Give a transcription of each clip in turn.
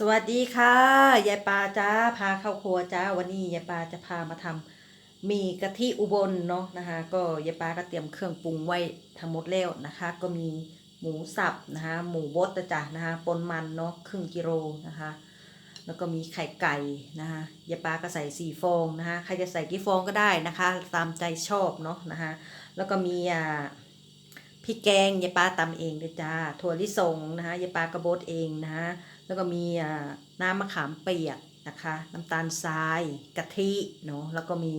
สวัสดีค่ะยายปาจ้าพาเข้าครัวจ้าวันนี้ยายปาจะพามาทำมีกะทิอุบลเนาะนะคะ ก็ยายปาก็เตรียมเครื่องปรุงไว้ทั้งหมดแล้วนะคะ ก็มีหมูสับนะคะ หมูบดจ้ะนะคะปนมันเนาะครึ่งกิโลนะคะ แล้วก็มีไข่ไก่นะคะยายปาก็ใส่สี่ฟองนะคะใครจะใส่กี่ฟองก็ได้นะคะ ตามใจชอบเนาะนะคะ แล้วก็มีอ่า พริกแกงยายปาตำเองเลยจ้า ถั่วลิสงนะคะยายปากระโบดเองนะคะแล้วก็มีน้ำมะขามเปียกนะคะน้ำตาลทรายกะทิเนาะแล้วก็มี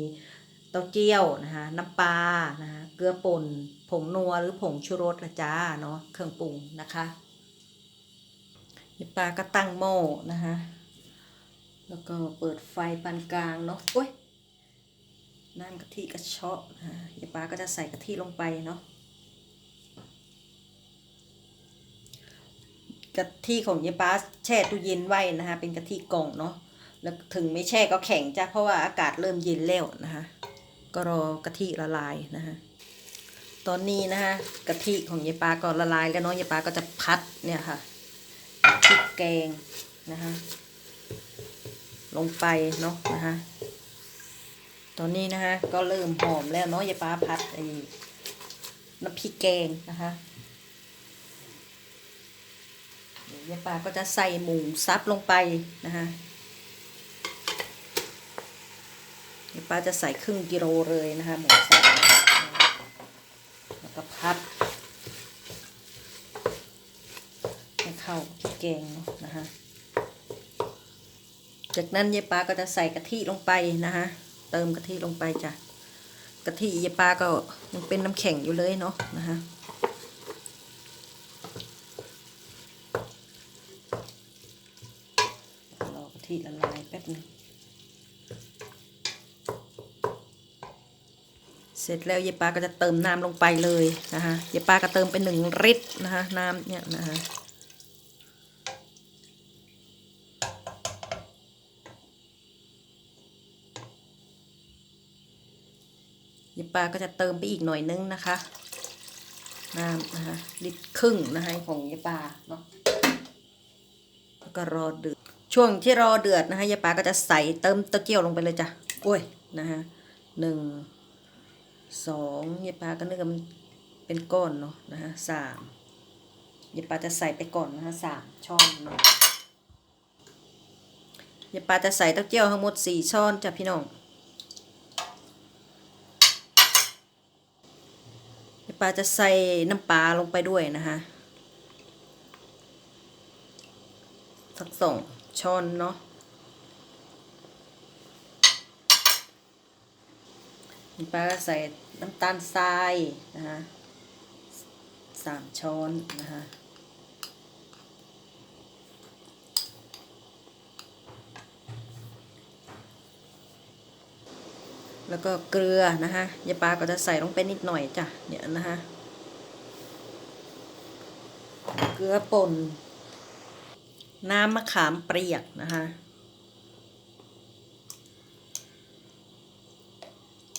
เต้าเจี้ยวนะคะน้ำปลานะคะเกลือป่นผงนัวหรือผงชูรสละจ้าเนาะเครื่องปรุงนะคะยายปาก็ตั้งหม้อนะคะแล้วก็เปิดไฟปานกลางเนาะโอ้ยน้ำกะทิกระเชาะนะคะยายปาก็จะใส่กะทิลงไปเนาะ กะทิของยายป้าแช่ตู้เย็นไว้นะคะ เป็นกะทิกล่องเนาะแล้วถึงไม่แช่ก็แข็งจ้ะเพราะว่าอากาศเริ่มเย็นแล้วนะคะก็รอกะทิละลายนะคะตอนนี้นะคะกะทิของยายป้าก็ละลายแล้วเนาะยายป้าก็จะพัดเนี่ยค่ะพริกแกงนะคะลงไปเนาะนะคะตอนนี้นะคะก็เริ่มหอมแล้วเนาะยายป้าพัดไอ้น้ำพริกแกงนะคะ เดี๋ยวยายปาก็จะใส่หมูซับลงไปนะคะยายปาจะใส่ครึ่งกิโลเลยนะคะหมูซับแล้วก็พัดให้เข้าแกงนะนะคะจากนั้นยายปาก็จะใส่กะทิลงไปนะคะเติมกะทิลงไปจ้ะกะทิยายปาก็ยังเป็นน้ำแข็งอยู่เลยเนาะนะคะ รอกะ ทิละลายแป๊บนึงเสร็จแล้วยายปาก็จะเติมน้ำลงไปเลยนะคะยายปาก็เติมไปหนึ่งลิตรนะคะน้ำเนี่ยนะคะยายปาก็จะเติมไปอีกหน่อยนึงนะคะน้ำนะคะลิตรครึ่งนะคะของยายปาเนาะแล้วก็รอเดือด ช่วงที่รอเดือดนะคะยายปาก็จะใส่เติมเต้าเจี้ยวลงไปเลยจ้ะโอ้ยนะคะหนึ่งสองยายปาก็นึกว่ามันเป็นก้อนเนาะนะคะสามยายปาจะใส่ไปก่อนนะคะสามช้อนเนาะยายปาจะใส่เต้าเจี้ยวทั้งหมดสี่ช้อนจ้ะพี่น้องยายปาจะใส่น้ำปลาลงไปด้วยนะคะ สักสองช้อนเนาะป้าก็ใส่น้ำตาลทรายนะคะสามช้อนนะคะแล้วก็เกลือนะคะยายปาก็จะใส่ลงไปนิดหน่อยจ้ะเนี่ยนะคะเกลือป่น น้ำมะขามเปียกนะคะ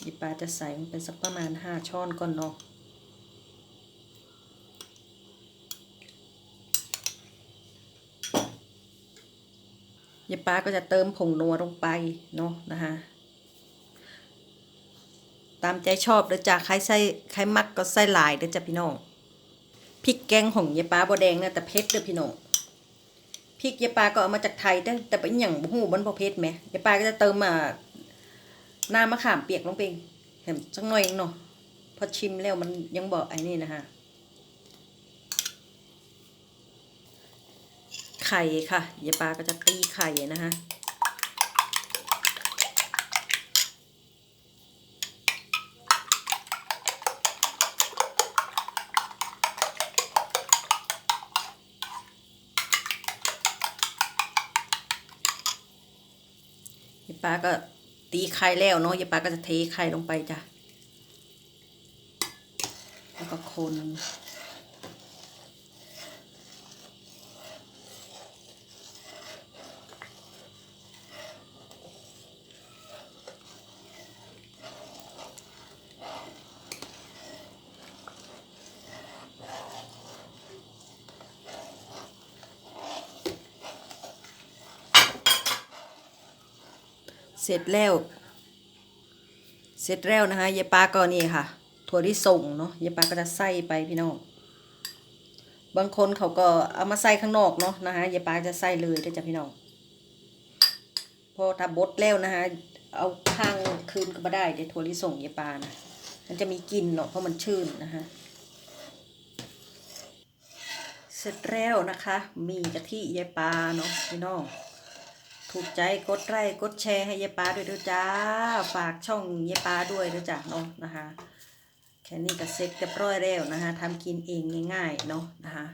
ยิปาจะใส่มันเป็นสักประมาณห้าช้อนก่อนเนาะยิปาก็จะเติมผงนัวลงไปเนาะนะคะตามใจชอบเด้อจ้ะใครใส่ใครมักก็ใส่หลายเด้อจ้ะพี่น้องพริกแกงของยายป้าบดแดงเนี่ยแต่เผ็ดเด้อพี่น้อง พริกยายปลาก็เอามาจากไทยแต่แต่เป็นอย่างหูบนประเภทไหมยายปลาก็จะเติมมาน้ำมะขามเปียกลงไปเห็นสักหน่อยเองเนาะพอชิมแล้วมันยังบอกไอ้นี่นะฮะไข่ค่ะยายปลาก็จะตีไข่นะฮะ ป้าก็ตีไข่แล้วเนาะยายป้าก็จะเทไข่ลงไปจ้ะ แล้วก็คน เสร็จแล้ว เสร็จแล้วนะคะยายปลาก็นี่ค่ะ ถั่วที่ส่งเนาะยายปลาก็จะใส่ไปพี่น้อง บางคนเขาก็เอามาใส่ข้างนอกเนาะนะคะยายปลาจะใส่เลยเด้จ้ะพี่น้อง พอถ้าบดแล้วนะคะเอาข้างคืนก็มาได้เดี๋ยวถั่วลิส่งยายปลานะมันจะมีกลิ่นเนาะเพราะมันชื้นนะคะเสร็จแล้วนะคะ มีกะทิยายปลาเนาะพี่น้อง ถูกใจกดไลค์กดแชร์ให้ยายปาด้วยด้วยจ้า ฝากช่องยายปาด้วยด้วยจ้ะเนาะนะคะ แค่นี้ก็เสร็จเรียบร้อยแล้วนะคะทำกินเองง่ายๆเนาะนะคะ